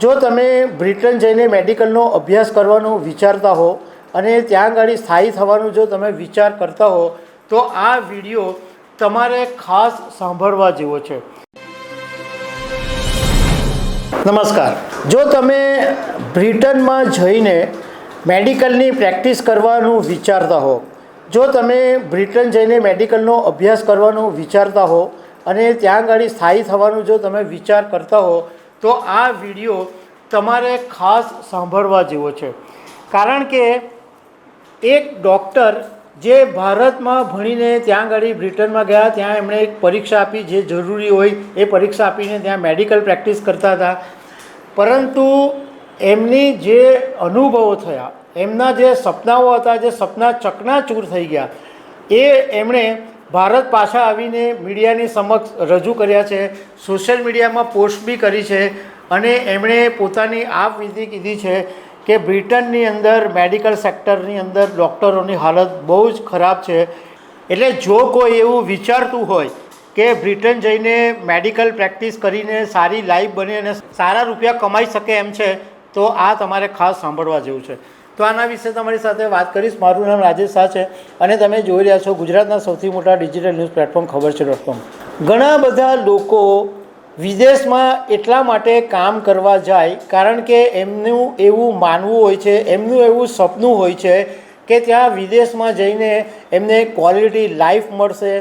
જો તમે બ્રિટન જઈને મેડિકલનો અભ્યાસ કરવાનું વિચારતા હો અને ત્યાં આગળ સ્થાયી થવાનું જો તમે વિચાર કરતા હો, તો આ વીડિયો તમારે ખાસ સાંભળવા જેવો છે. નમસ્કાર. જો તમે બ્રિટનમાં જઈને મેડિકલની પ્રેક્ટિસ કરવાનું વિચારતા હો, જો તમે બ્રિટન જઈને મેડિકલનો અભ્યાસ કરવાનું વિચારતા હો અને ત્યાં આગળ સ્થાયી થવાનું જો તમે વિચાર કરતા હો તો આ વીડિયો તમારે ખાસ સાંભળવા જેવો છે. કારણ કે એક ડૉક્ટર જે ભારતમાં ભણીને ત્યાં આગળ બ્રિટનમાં ગયા, ત્યાં એમણે એક પરીક્ષા આપી જે જરૂરી હોય એ પરીક્ષા આપીને ત્યાં મેડિકલ પ્રેક્ટિસ કરતા હતા. પરંતુ એમની જે અનુભવો થયા, એમના જે સપનાઓ હતા, જે સપના ચકનાચૂર થઈ ગયા, એ એમણે ભારત પાછા આવીને મીડિયાની સમક્ષ રજૂ કર્યા છે, સોશિયલ મીડિયામાં પોસ્ટ બી કરી છે અને એમણે પોતાની આપ વિધિ કીધી છે કે બ્રિટનની અંદર, મેડિકલ સેક્ટરની અંદર ડૉક્ટરોની હાલત બહુ જ ખરાબ છે. એટલે જો કોઈ એવું વિચારતું હોય કે બ્રિટન જઈને મેડિકલ પ્રેક્ટિસ કરીને સારી લાઈફ બને અને સારા રૂપિયા કમાઈ શકે એમ છે, તો આ તમારે ખાસ સાંભળવા જેવું છે. તો આના વિશે તમારી સાથે વાત કરીશ. મારું નામ રાજેશ શાહ છે અને તમે જોઈ રહ્યા છો ગુજરાતના સૌથી મોટા ડિજિટલ ન્યૂઝ પ્લેટફોર્મ ખબર છે ડોટ કોમ. ઘણા બધા લોકો વિદેશમાં એટલા માટે કામ કરવા જાય કારણ કે એમનું એવું માનવું હોય છે, એમનું એવું સપનું હોય છે કે ત્યાં વિદેશમાં જઈને એમને ક્વોલિટી લાઈફ મળશે,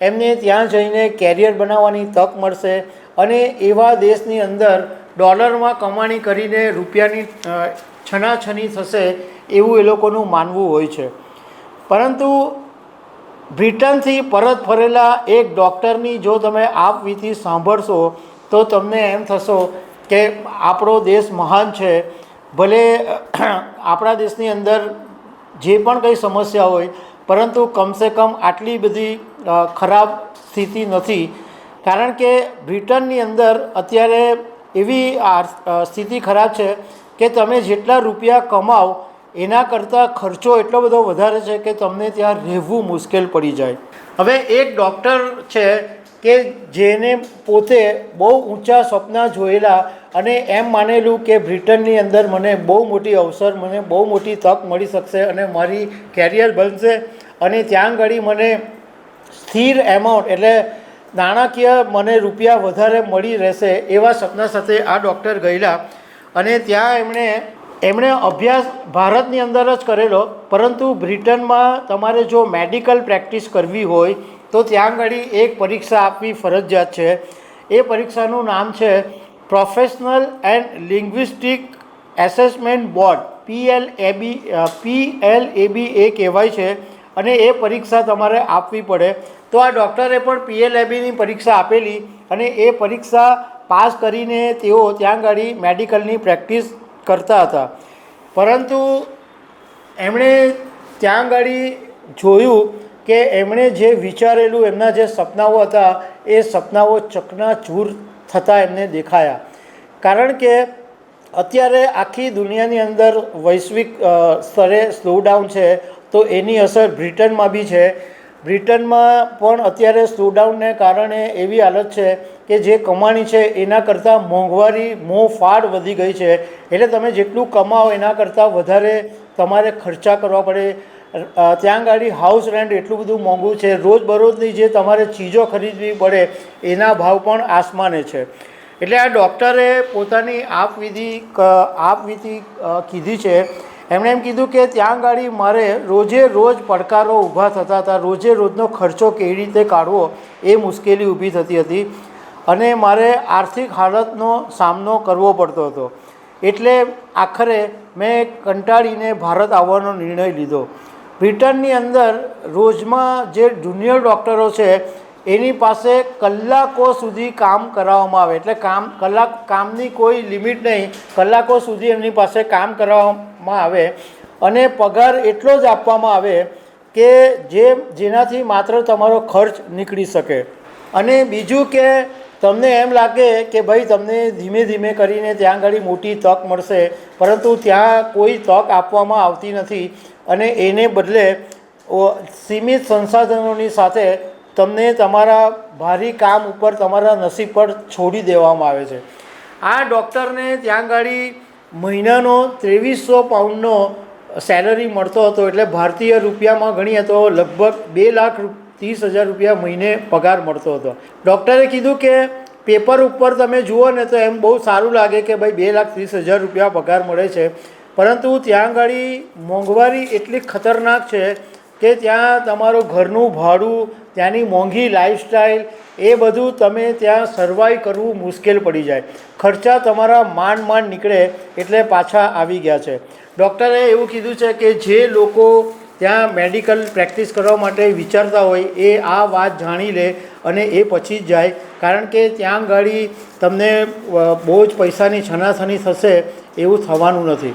એમને ત્યાં જઈને કેરિયર બનાવવાની તક મળશે અને એવા દેશની અંદર ડોલરમાં કમાણી કરીને રૂપિયાની છનાછની થશે એવું એ લોકોનું માનવું હોય છે. પરંતુ બ્રિટનથી પરત ફરેલા એક ડૉક્ટરની જો તમે આપ સાંભળશો, તો તમને એમ થશો કે આપણો દેશ મહાન છે. ભલે આપણા દેશની અંદર જે પણ કંઈ સમસ્યા હોય, પરંતુ કમસે કમ આટલી બધી ખરાબ સ્થિતિ નથી. કારણ કે બ્રિટનની અંદર અત્યારે એવી સ્થિતિ ખરાબ છે કે તમે જેટલા રૂપિયા કમાઓ એના કરતાં ખર્ચો એટલો બધો વધારે છે કે તમને ત્યાં રહેવું મુશ્કેલ પડી જાય. હવે એક ડૉક્ટર છે કે જેને પોતે બહુ ઊંચા સપના જોયેલા અને એમ માનેલું કે બ્રિટનની અંદર મને બહુ મોટી અવસર, મને બહુ મોટી તક મળી શકશે અને મારી કેરિયર બનશે અને ત્યાં આગળ મને સ્થિર એમાઉન્ટ એટલે નાણાકીય મને રૂપિયા વધારે મળી રહેશે એવા સપના સાથે આ ડૉક્ટર ગયેલા. અને ત્યાં એમણે એમણે અભ્યાસ ભારતની અંદર જ કરેલો, પરંતુ બ્રિટનમાં તમારે જો મેડિકલ પ્રેક્ટિસ કરવી હોય, તો ત્યાં આગળ એક પરીક્ષા આપવી ફરજિયાત છે. એ પરીક્ષાનું નામ છે professional and linguistic assessment board P L A B P L A B એ કહેવાય છે. અને એ પરીક્ષા તમારે આપવી પડે. તો આ ડૉક્ટરે પણ પીએલએબીની પરીક્ષા આપેલી અને એ પરીક્ષા પાસ કરીને તેઓ ત્યાં આગળ મેડિકલની પ્રેક્ટિસ કરતા હતા. પરંતુ એમણે ત્યાં આગળ જોયું કે એમણે જે વિચારેલું, એમના જે સપનાઓ હતા, એ સપનાઓ ચકનાચૂર થતા એમને દેખાયા. કારણ કે અત્યારે આખી દુનિયાની અંદર વૈશ્વિક સ્તરે સ્લોડાઉન છે. તો એની અસર બ્રિટનમાં બી છે. બ્રિટનમાં પણ અત્યારે સ્લોડાઉનને કારણે એવી હાલત છે કે જે કમાણી છે એના કરતાં મોંઘવારી મોંફાડ વધી ગઈ છે. એટલે તમે જેટલું કમાઓ એના કરતાં વધારે તમારે ખર્ચા કરવા પડે. ત્યાં ગાડી હાઉસ રેન્ટ એટલું બધું મોંઘું છે. રોજબરોજની જે તમારે ચીજો ખરીદવી પડે એના ભાવ પણ આસમાને છે. એટલે આ ડૉક્ટરે પોતાની આપ વિધિ આપ વિધિ કીધી છે એમણે એમ કીધું કે ત્યાં ગાડી મારે રોજે રોજ પડકારો ઊભા થતા હતા. રોજે રોજનો ખર્ચો કેવી રીતે કાઢવો એ મુશ્કેલી ઊભી થતી હતી અને મારે આર્થિક હાલતનો સામનો કરવો પડતો હતો. એટલે આખરે મેં કંટાળીને ભારત આવવાનો નિર્ણય લીધો. બ્રિટનની અંદર રોજમાં જે જુનિયર ડૉક્ટરો છે, એની પાસે કલાકો સુધી કામ કરાવવામાં આવે. એટલે કામ, કલાક, કામની કોઈ લિમિટ નહીં. કલાકો સુધી એમની પાસે કામ કરાવવામાં આવે અને પગાર એટલો જ આપવામાં આવે કે જે જેનાથી માત્ર તમારો ખર્ચ નીકળી શકે. અને બીજું કે તમને એમ લાગે કે ભાઈ તમને ધીમે ધીમે કરીને ત્યાં આગળ મોટી તક મળશે, પરંતુ ત્યાં કોઈ તક આપવામાં આવતી નથી અને એને બદલે સીમિત સંસાધનોની સાથે તમને તમારા ભારી કામ ઉપર તમારા નસીબ પર છોડી દેવામાં આવે છે. આ ડૉક્ટરને ત્યાં ગાડી મહિનાનો ત્રેવીસો પાઉન્ડનો સેલરી મળતો હતો એટલે ભારતીય રૂપિયામાં ગણીએ તો લગભગ બે લાખ ત્રીસ હજાર રૂપિયા મહિને પગાર મળતો હતો. ડૉક્ટરે કીધું કે પેપર ઉપર તમે જુઓ ને તો એમ બહુ સારું લાગે કે ભાઈ બે લાખ ત્રીસ હજાર રૂપિયા પગાર મળે છે. પરંતુ ત્યાં આગળ મોંઘવારી એટલી ખતરનાક છે કે ત્યાં તમારું ઘરનું ભાડું, ત્યાંની મોંઘી લાઈફસ્ટાઈલ એ બધું તમે ત્યાં સર્વાઈવ કરવું મુશ્કેલ પડી જાય. ખર્ચા તમારા માંડ માંડ નીકળે એટલે પાછા આવી ગયા છે. ડૉક્ટરે એવું કીધું છે કે જે લોકો ત્યાં મેડિકલ પ્રેક્ટિસ કરવા માટે વિચારતા હોય, એ આ વાત જાણી લે અને એ પછી જ જાય. કારણ કે ત્યાં ગાડી તમને બહુ જ પૈસાની છનાછની થશે એવું થવાનું નથી.